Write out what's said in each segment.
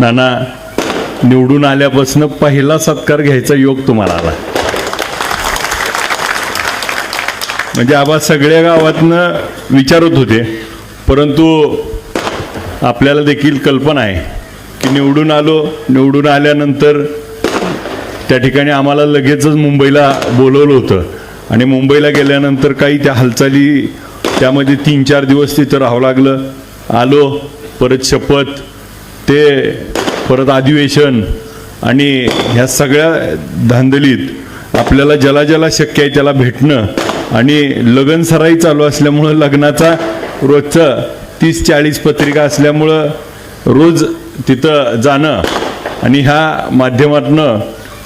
नाना निवडून आल्यापासून पहिला सत्कार घ्यायचा योग तुम्हाला आला. म्हणजे आबा सगळ्या गावातनं विचारत होते परंतु आपल्याला देखील कल्पना आहे की निवडून आलो निवडून आल्यानंतर त्या ठिकाणी आम्हाला लगेचच मुंबईला बोलवलं होतं. आणि मुंबईला गेल्यानंतर काही त्या हालचाली त्यामध्ये तीन चार दिवस तिथं राहावं लागलं. आलो परत शपथ ते परत अधिवेशन आणि ह्या सगळ्या धांदलीत आपल्याला ज्याला ज्याला शक्य आहे त्याला भेटणं आणि लगन सराई चालू असल्यामुळं लग्नाचा रोजचं तीस चाळीस पत्रिका असल्यामुळं रोज तिथं जाणं आणि ह्या माध्यमातनं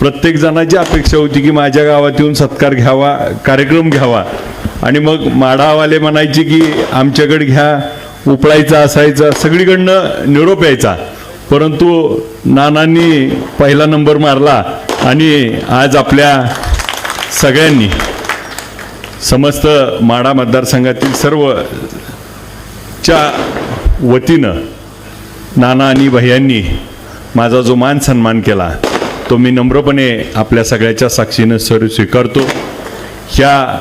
प्रत्येक जणाची अपेक्षा होती की माझ्या गावात येऊन सत्कार घ्यावा कार्यक्रम घ्यावा. आणि मग माढावाले म्हणायचे की आमच्याकडे घ्या उपळायचा असायचा सगळीकडनं निरोप यायचा. परंतु नानांनी पहिला नंबर मारला आणि आज आपल्या सगळ्यांनी समस्त माढा मतदारसंघातील सर्व च्या वतीनं नाना आणि भैयांनी माझा जो मान सन्मान केला तो मी नम्रपणे आपल्या सगळ्याच्या साक्षीनं सर स्वीकारतो. ह्या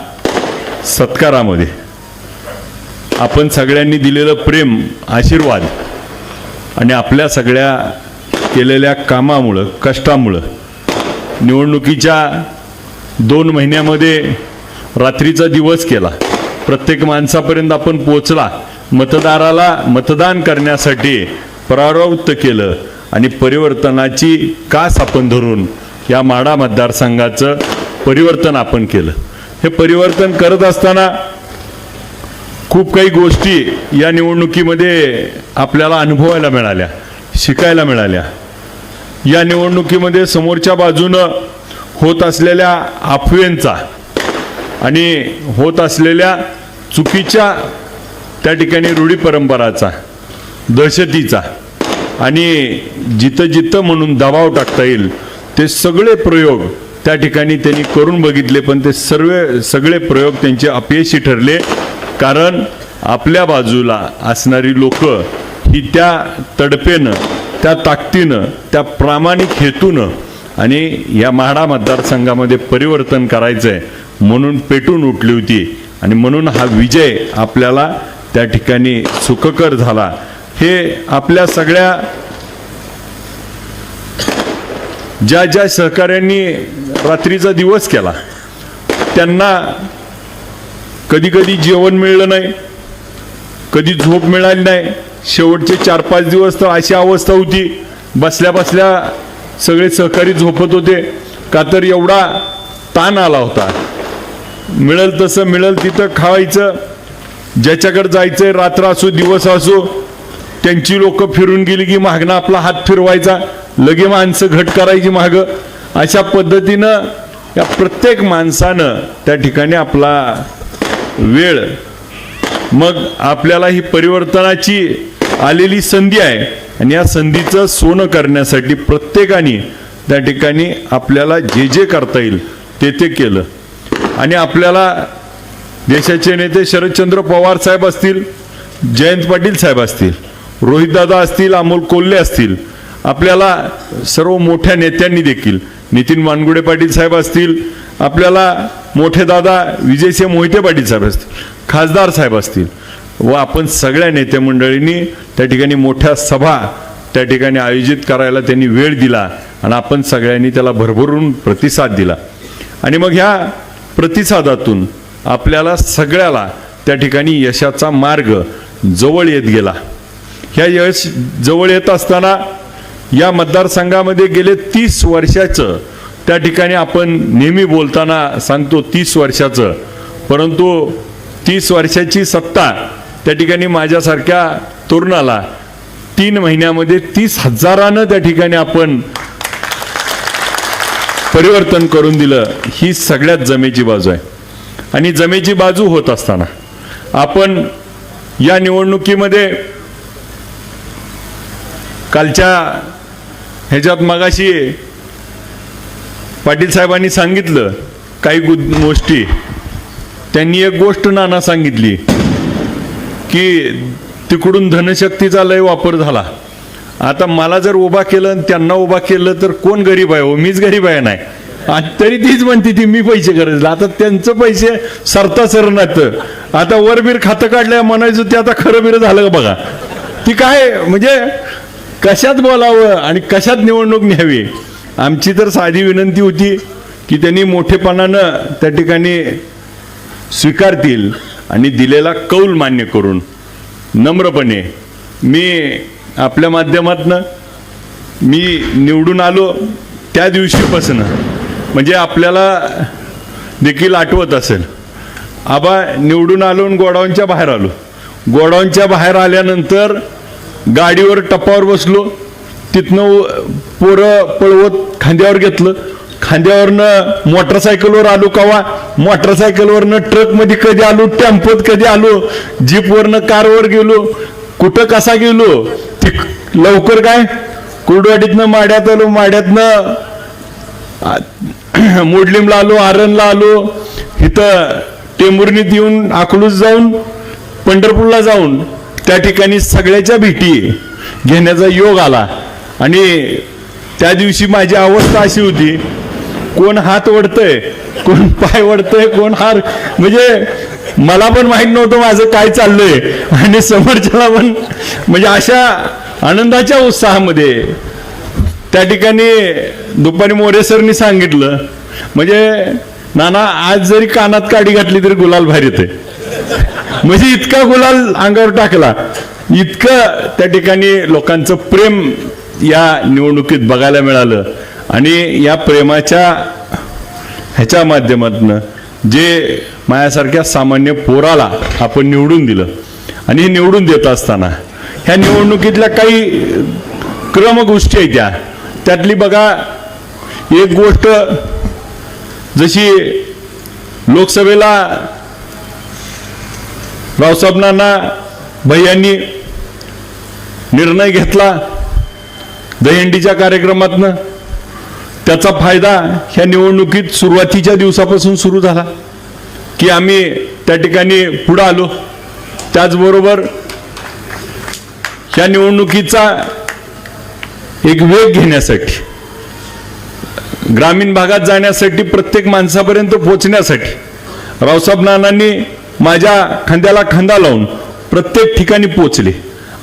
सत्कारामध्ये आपण सगळ्यांनी दिलेलं प्रेम आशीर्वाद आणि आपल्या सगळ्या केलेल्या कामामुळं कष्टामुळं निवडणुकीच्या दोन महिन्यामध्ये रात्रीचा दिवस केला. प्रत्येक माणसापर्यंत आपण पोचला मतदाराला मतदान करण्यासाठी प्रारवृत्त केलं आणि परिवर्तनाची कास आपण धरून या माडा मतदारसंघाचं परिवर्तन आपण केलं. हे परिवर्तन करत असताना खूप काही गोष्टी या निवडणुकीमध्ये आपल्याला अनुभवायला मिळाल्या शिकायला मिळाल्या. या निवडणुकीमध्ये समोरच्या बाजूनं होत असलेल्या अफवेंचा आणि होत असलेल्या चुकीच्या त्या ठिकाणी रूढी परंपराचा दहशतीचा आणि जिथं जिथं म्हणून दबाव टाकता येईल ते सगळे प्रयोग त्या ठिकाणी त्यांनी करून बघितले पण ते सर्व सगळे प्रयोग त्यांचे अपयशी ठरले. कारण आपल्या बाजूला असणारी लोक ही त्या तडपेनं त्या ताकदीनं त्या प्रामाणिक हेतूनं आणि या म्हाडा मतदारसंघामध्ये परिवर्तन करायचं आहे म्हणून पेटून उठली होती. आणि म्हणून हा विजय आपल्याला त्या ठिकाणी सुखकर झाला. हे आपल्या सगळ्या ज्या ज्या सहकाऱ्यांनी रात्रीचा दिवस केला त्यांना कधी कधी जेवण मिळलं नाही कधी झोप मिळाली नाही. शेवटचे चार पाच दिवस तर अशी अवस्था होती. बसल्या बसल्या सगळे सहकारी झोपत होते. का तर एवढा ताण आला होता. मिळेल तसं मिळेल तिथं खावायचं ज्याच्याकडे जायचंय रात्र असो दिवस असो त्यांची लोक फिरून गेली की मागणं आपला हात फिरवायचा. लगे माणसं घट करायची माग. अशा पद्धतीनं या प्रत्येक माणसानं त्या ठिकाणी आपला वेळ. मग आपल्याला ही परिवर्तनाची आलेली संधी आहे. आणि या संधीचं सोनं करण्यासाठी प्रत्येकाने त्या ठिकाणी आपल्याला जे जे करता येईल ते ते केलं. आणि आपल्याला देशाचे नेते शरदचंद्र पवार साहेब असतील जयंत पाटील साहेब असतील रोहितदादा असतील अमोल कोल्हे असतील आपल्याला सर्व मोठ्या नेत्यांनी देखील नितीन मानगुडे पाटील साहेब असतील आपल्याला मोठे दादा विजयसिंह मोहिते पाटील साहेब असतील खासदार साहेब असतील व आपण सगळ्या नेते मंडळींनी त्या ठिकाणी मोठ्या सभा त्या ठिकाणी आयोजित करायला त्यांनी वेळ दिला आणि आपण सगळ्यांनी त्याला भरभरून प्रतिसाद दिला. आणि मग ह्या प्रतिसादातून आपल्याला सगळ्याला त्या ठिकाणी यशाचा मार्ग जवळ येत गेला. ह्या यश जवळ येत असताना या मतदारसंघामध्ये गेले तीस वर्षाचं त्या ठिकाणी आपण नेहमी बोलताना सांगतो तीस वर्षाचं. परंतु तीस वर्षाची सत्ता त्या ठिकाणी माझ्यासारख्या तरुणाला तीन महिन्यामध्ये तीस हजारानं त्या ठिकाणी आपण परिवर्तन करून दिलं ही सगळ्यात जमेची बाजू आहे. आणि जमेची बाजू होत असताना आपण या निवडणुकीमध्ये कालच्या ह्याच्यात मगाशी पाटील साहेबांनी सांगितलं काही गु- गोष्टी. त्यांनी एक गोष्ट नाना सांगितली की तिकडून धनशक्तीचा लय वापर झाला. आता मला जर उभा केलं आणि त्यांना उभा केलं तर कोण गरीब आहे हो? मीच गरीब आहे नाही. आणि तरी तीच म्हणते ती मी पैसे गरज आता त्यांचं पैसे सरता सरनात आता वरबीर खातं काढलं म्हणायचं ते आता खरं बिरं झालं का बघा. ती काय म्हणजे कशात बोलावं आणि कशात निवडणूक न्यावी? आमची तर साधी विनंती होती की त्यांनी मोठेपणानं त्या ठिकाणी स्वीकारतील आणि दिलेला कौल मान्य करून नम्रपणे मी आपल्या माध्यमातनं मी निवडून आलो त्या दिवशीपासून. म्हणजे आपल्याला देखील आठवत असेल. आबा निवडून आलो आणि गोडाऊनच्या बाहेर आलो. गोडाऊनच्या बाहेर आल्यानंतर गाडीवर टप्पावर बसलो. तिथनं पोरं पळवत खांद्यावर घेतलं. खांद्यावरनं मोटरसायकलवर आलो कवा. मोटरसायकलवरनं ट्रकमध्ये कधी आलो टेम्पोत कधी आलो. जीपवरनं कारवर गेलो. कुठं कसा गेलो? ती लवकर काय? कुर्डवाडीतनं माड्यात आलो माड्यातनं मोडलीमला आलो आरणला आलो. इथं टेंबुर्णीत येऊन अकलूज जाऊन पंढरपूरला जाऊन त्या ठिकाणी सगळ्याच्या भेटी घेण्याचा योग आला. आणि त्या दिवशी माझी अवस्था अशी होती कोण हात वडतंय कोण पाय वडतंय कोण हार म्हणजे मला पण माहीत नव्हतं माझं काय चाललंय. आणि समोरच्याला पण म्हणजे अशा आनंदाच्या उत्साहामध्ये त्या ठिकाणी दुपारी मोरे सरनी सांगितलं म्हणजे नाना आज जरी कानात काडी घातली तरी गुलाल भारी येते म्हणजे इतका गुलाल अंगावर टाकला. इतकं त्या ठिकाणी लोकांचं प्रेम या निवडणुकीत बघायला मिळालं. आणि या प्रेमाच्या ह्याच्या माध्यमातून जे माझ्यासारख्या सामान्य पोराला आपण निवडून दिलं आणि हे निवडून देत असताना ह्या निवडणुकीतल्या काही क्रमगोष्टी आहेत त्या. त्यातली बघा एक गोष्ट जशी लोकसभेला रावसाहेबांना भैयांनी निर्णय घेतला दहीहंडीच्या कार्यक्रमातनं त्याचा फायदा ह्या निवडणुकीत सुरुवातीच्या दिवसापासून सुरू झाला. की आम्ही त्या ठिकाणी पुढं आलो. त्याचबरोबर ह्या निवडणुकीचा एक वेग घेण्यासाठी ग्रामीण भागात जाण्यासाठी प्रत्येक माणसापर्यंत पोहोचण्यासाठी रावसाहेब नानांनी माझ्या खांद्याला खांदा लावून प्रत्येक ठिकाणी पोचले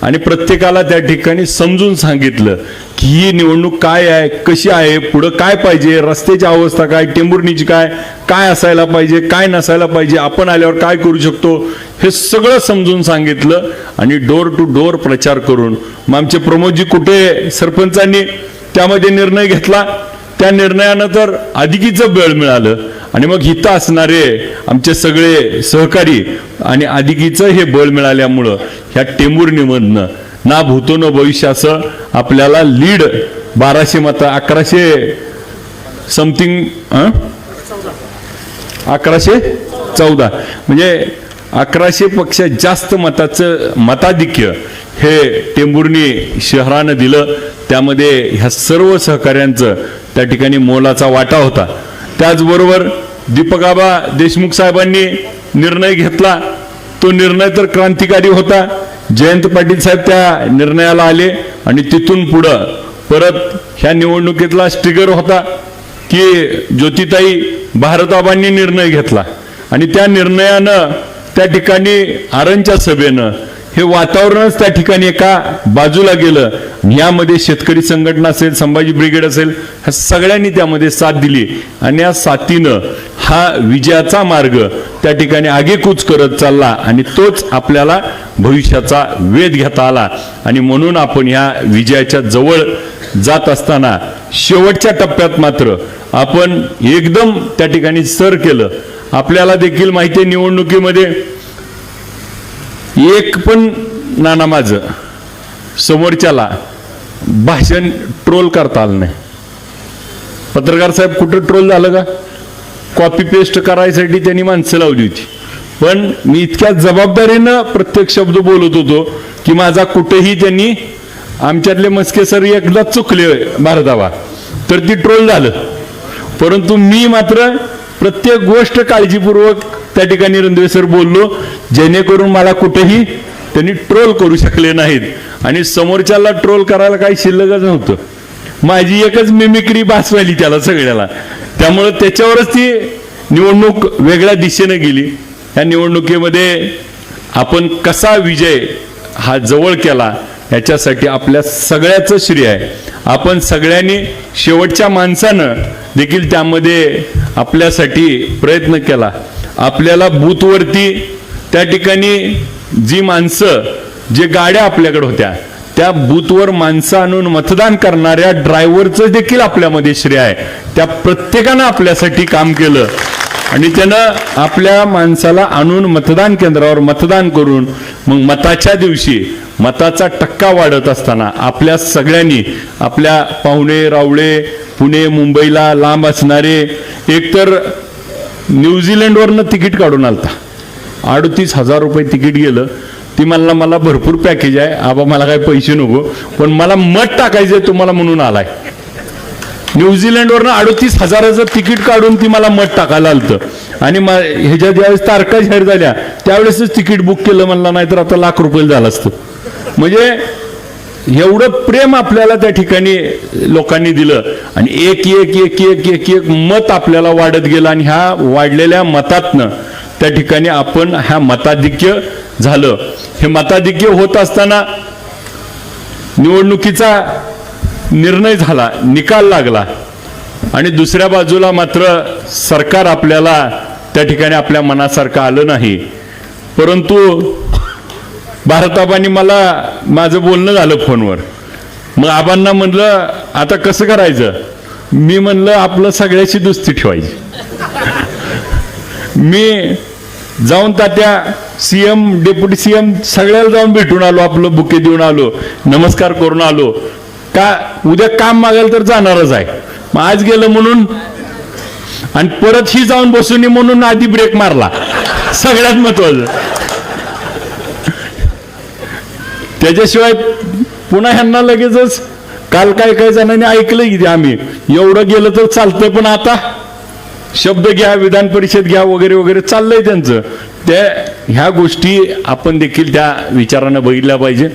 आणि प्रत्येकाला त्या ठिकाणी समजून सांगितलं की ही निवडणूक काय आहे कशी आहे पुढं काय पाहिजे रस्त्याची अवस्था काय टेंबुर्णीची काय काय असायला पाहिजे काय नसायला पाहिजे आपण आल्यावर काय करू शकतो हे सगळं समजून सांगितलं आणि डोर टू डोर प्रचार करून मग आमचे प्रमोदजी कुठे सरपंचांनी त्यामध्ये निर्णय घेतला? त्या निर्णयानं तर अधिकीचं बळ मिळालं. आणि मग हिथं असणारे आमचे सगळे सहकारी आणि आदिकीचं हे बळ मिळाल्यामुळं ह्या टेंभुर्णीमधनं ना भूतो न भविष्याचं आपल्याला लीड बाराशे मत अकराशे समथिंग अकराशे चौदा. म्हणजे अकराशे पेक्षा जास्त मताचं मताधिक्य हे टेंभुर्णी शहरानं दिलं. त्यामध्ये ह्या सर्व सहकाऱ्यांचं त्या ठिकाणी मोलाचा वाटा होता. त्याचबरोबर दीपकाबा देशमुख साहेबांनी निर्णय घेतला. तो निर्णय तर क्रांतिकारी होता. जयंत पाटील साहेब त्या निर्णयाला आले आणि तिथून पुढं परत ह्या निवडणुकीतला स्ट्रिगर होता की ज्योतिताई भारताबांनी निर्णय घेतला. आणि त्या निर्णयानं त्या ठिकाणी आरणच्या सभेनं हे वातावरणच त्या ठिकाणी एका बाजूला गेलं. यामध्ये शेतकरी संघटना असेल संभाजी ब्रिगेड असेल ह्या सगळ्यांनी त्यामध्ये साथ दिली. आणि या साथीनं हा विजयाचा मार्ग त्या ठिकाणी आगेकूच करत चालला आणि तोच आपल्याला भविष्याचा वेध घेता आला. आणि म्हणून आपण ह्या विजयाच्या जवळ जात असताना शेवटच्या टप्प्यात मात्र आपण एकदम त्या ठिकाणी सर केलं. आपल्याला देखील माहिती निवडणुकीमध्ये एक पण नाना माझं समोरच्याला भाषण ट्रोल करता आलं नाही. पत्रकार साहेब कुठं ट्रोल झालं का? कॉपी पेस्ट करायसाठी त्यांनी माणसं लावली होती. पण मी इतक्या जबाबदारीनं प्रत्येक शब्द बोलत होतो की माझा कुठेही त्यांनी आमच्यातले मस्के सर एकदा चुकले भारतावा तर ती ट्रोल झालं. परंतु मी मात्र प्रत्येक गोष्ट काळजीपूर्वक त्या ठिकाणी रणदेव सर बोललो जेणेकरून मला कुठेही त्यांनी ट्रोल करू शकले नाहीत. आणि समोरच्याला ट्रोल करायला काही शिल्लकच नव्हतं. माझी एकच मिमिक्री भासवायली त्याला सगळ्याला. त्यामुळं त्याच्यावरच ती निवडणूक वेगळ्या दिशेनं गेली. या निवडणुकीमध्ये आपण कसा विजय हा जवळ केला याच्यासाठी आपल्या सगळ्याचं श्रेय आहे. आपण सगळ्यांनी शेवटच्या माणसानं देखील त्यामध्ये आपल्यासाठी प्रयत्न केला. आपल्याला बूथवरती त्या ठिकाणी जी माणसं जे गाड्या आपल्याकडे होत्या त्या बूथवर माणसं आणून मतदान करणाऱ्या ड्रायव्हरचं देखील आपल्यामध्ये श्रेय आहे. त्या प्रत्येकानं आपल्यासाठी काम केलं. आणि त्यानं आपल्या माणसाला आणून मतदान केंद्रावर मतदान करून मग मताच्या दिवशी मताचा टक्का वाढत असताना आपल्या सगळ्यांनी आपल्या पाहुणे रावळे पुणे मुंबईला लांब असणारे एकतर न्यूझीलंडवरनं तिकीट काढून आलता. अडतीस हजार रुपये तिकीट गेलं. ती म्हणला मला भरपूर पॅकेज आहे. आबा मला काही पैसे नको. पण मला मत आहे तुम्हाला म्हणून आलाय. न्यूझीलंडवरनं अडतीस हजाराचं तिकीट काढून ती मला मत टाकायला आलतं. आणि मा- ह्याच्या ज्यावेळेस तारखा जाहीर झाल्या त्यावेळेसच तिकीट बुक केलं म्हणलं नाही तर आता लाख रुपये झालं असतं. म्हणजे एवढं प्रेम आपल्याला त्या ठिकाणी लोकांनी दिलं. आणि एक एक एक एक एक एक मत आपल्याला वाढत गेलं आणि ह्या वाढलेल्या मतातनं त्या ठिकाणी आपण ह्या मताधिक्य झालं. हे मताधिक्य होत असताना निवडणुकीचा निर्णय झाला निकाल लागला. आणि दुसऱ्या बाजूला मात्र सरकार आपल्याला त्या ठिकाणी आपल्या मनासारखं आलं नाही. परंतु भारताबानी मला माझं बोलणं झालं फोनवर. मग आबांना म्हणलं आता कसं करायचं? मी म्हणलं आपलं सगळ्याची दुस्ती ठेवायची. मी जाऊन Tatya C M deputy C M सगळ्याला जाऊन भेटून आलो आपलं बुके देऊन आलो नमस्कार करून आलो. का उद्या काम मागायला तर जाणारच आहे. मग आज गेलं म्हणून आणि परत ही जाऊन बसून म्हणून आधी ब्रेक मारला. सगळ्यात महत्वाचं. त्याच्याशिवाय पुन्हा ह्यांना लगेचच काल काय काय जणांनी ऐकलं की आम्ही. एवढं गेलं तर चालतंय पण आता शब्द घ्या विधान परिषद घ्या वगैरे वगैरे चाललंय त्यांचं. त्या ह्या गोष्टी आपण देखील त्या विचारानं बघितल्या पाहिजे.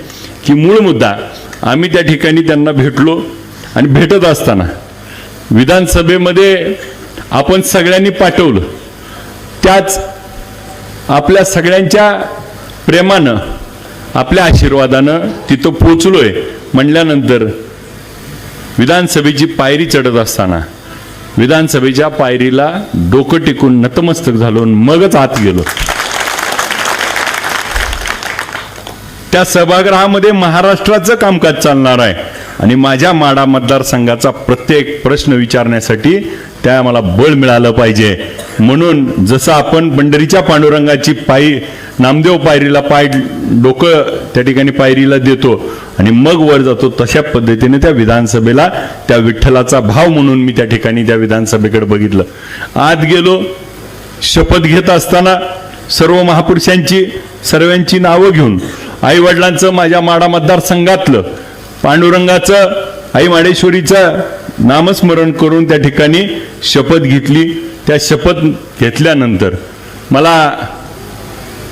की मूळ मुद्दा आम्ही त्या ठिकाणी त्यांना भेटलो आणि भेटत असताना विधानसभेमध्ये आपण सगळ्यांनी पाठवलं. त्याच आपल्या सगळ्यांच्या प्रेमानं आपल्या आशीर्वादानं तिथं पोचलोय. म्हणल्यानंतर विधानसभेची पायरी चढत असताना विधानसभेच्या पायरीला डोकं टिकून नतमस्तक झालो मगच आत गेलो. त्या सभागृहामध्ये महाराष्ट्राचं कामकाज चालणार आहे आणि माझ्या माडा मतदारसंघाचा प्रत्येक प्रश्न विचारण्यासाठी त्या मला बळ मिळालं पाहिजे. म्हणून जसं आपण पंढरीच्या पांडुरंगाची पायी नामदेव पायरीला पाय डोकं त्या ठिकाणी पायरीला देतो आणि मग वर जातो तशा पद्धतीने त्या विधानसभेला त्या विठ्ठलाचा भाव म्हणून मी त्या ठिकाणी त्या विधानसभेकडे बघितलं. आत गेलो शपथ घेत असताना सर्व महापुरुषांची सर्वांची नावं घेऊन आई वडिलांचं माझ्या माडा मतदारसंघातलं पांडुरंगाचं आई माडेश्वरीचं नामस्मरण करून त्या ठिकाणी शपथ घेतली. त्या शपथ घेतल्यानंतर मला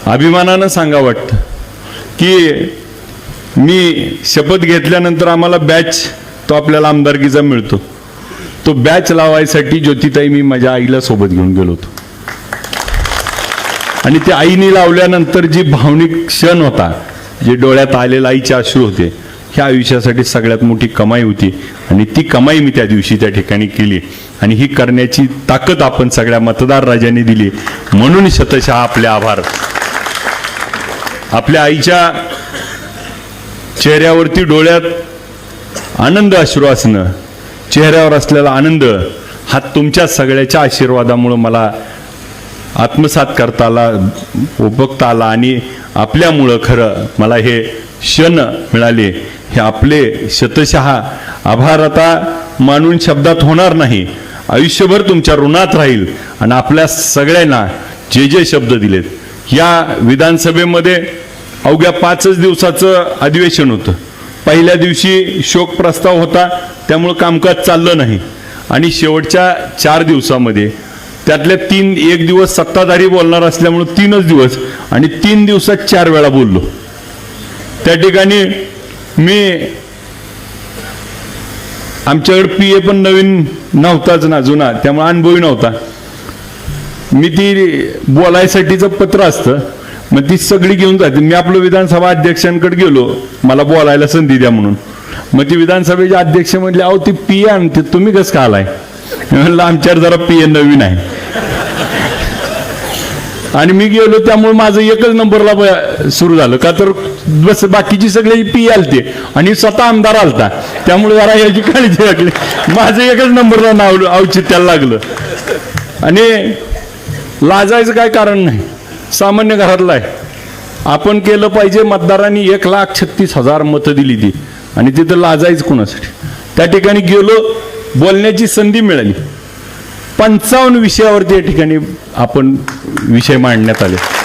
अभिमानानं सांगा वाटतं की मी शपथ घेतल्यानंतर आम्हाला बॅच तो आपल्याला आमदारकीचा मिळतो. तो बॅच लावायसाठी ज्योतिताई मी माझ्या आईला सोबत घेऊन गेलो होतो. आणि ते आईने लावल्यानंतर जी भावनिक क्षण होता जे डोळ्यात आलेला आईचे अश्रू होते ह्या आयुष्यासाठी सगळ्यात मोठी कमाई होती. आणि ती कमाई मी त्या दिवशी त्या ठिकाणी केली. आणि ही करण्याची ताकद आपण सगळ्या मतदार राजांनी दिली. म्हणून शतशः आपले आभार. आपल्या आईच्या चेहऱ्यावरती डोळ्यात आनंद अश्रू असणं चेहऱ्यावर असलेला आनंद हा तुमच्या सगळ्याच्या आशीर्वादामुळं मला आत्मसात करता आला उपभोगता आला आणि आपल्यामुळं खरं मला हे क्षण मिळाले. हे आपले शतशः आभार आता मानून शब्दात होणार नाही. आयुष्यभर तुमच्या ऋणात राहील आणि आपल्या सगळ्यांना जे जे शब्द दिलेत. या विधानसभेमध्ये अवघ्या पाचच दिवसाचं अधिवेशन होतं. पहिल्या दिवशी शोक प्रस्ताव होता त्यामुळं कामकाज चाललं नाही. आणि शेवटच्या चार दिवसामध्ये त्यातल्या तीन एक दिवस सत्ताधारी बोलणार असल्यामुळं तीनच दिवस आणि तीन दिवसात चार वेळा बोललो. त्या ठिकाणी मी आमच्याकडे पी ए पण नवीन नव्हताच ना जुना. त्यामुळे अनुभवी नव्हता. मी ती बोलायसाठीचं पत्र असतं. मग ती सगळी घेऊन जाते. मी आपलं विधानसभा अध्यक्षांकडे गेलो. मला बोलायला संधी द्या म्हणून. मग ती विधानसभेचे अध्यक्ष म्हटले अहो ती पी ए आणते तुम्ही कसं का आलाय? म्हणलं आमच्याकडे जरा पी ए नवीन आहे. आणि मी गेलो त्यामुळे माझं एकच नंबरला ब- सुरू झालं. का तर बस बाकीची सगळे पी आलते. आणि स्वतः आमदार आलता. त्यामुळे जरा याची काळजी लागली. माझं एकच नंबरला नाव औचित्याला लागलं. आणि लाजायचं काय कारण नाही. सामान्य घरातलं आहे. आपण केलं पाहिजे मतदारांनी एक लाख छत्तीस हजार मतं दिली ती. आणि तिथं लाजायचं कोणासाठी? त्या ठिकाणी गेलो बोलण्याची संधी मिळाली. पंचावन्न विषयावरती या ठिकाणी आपण विषय मांडण्यात आले.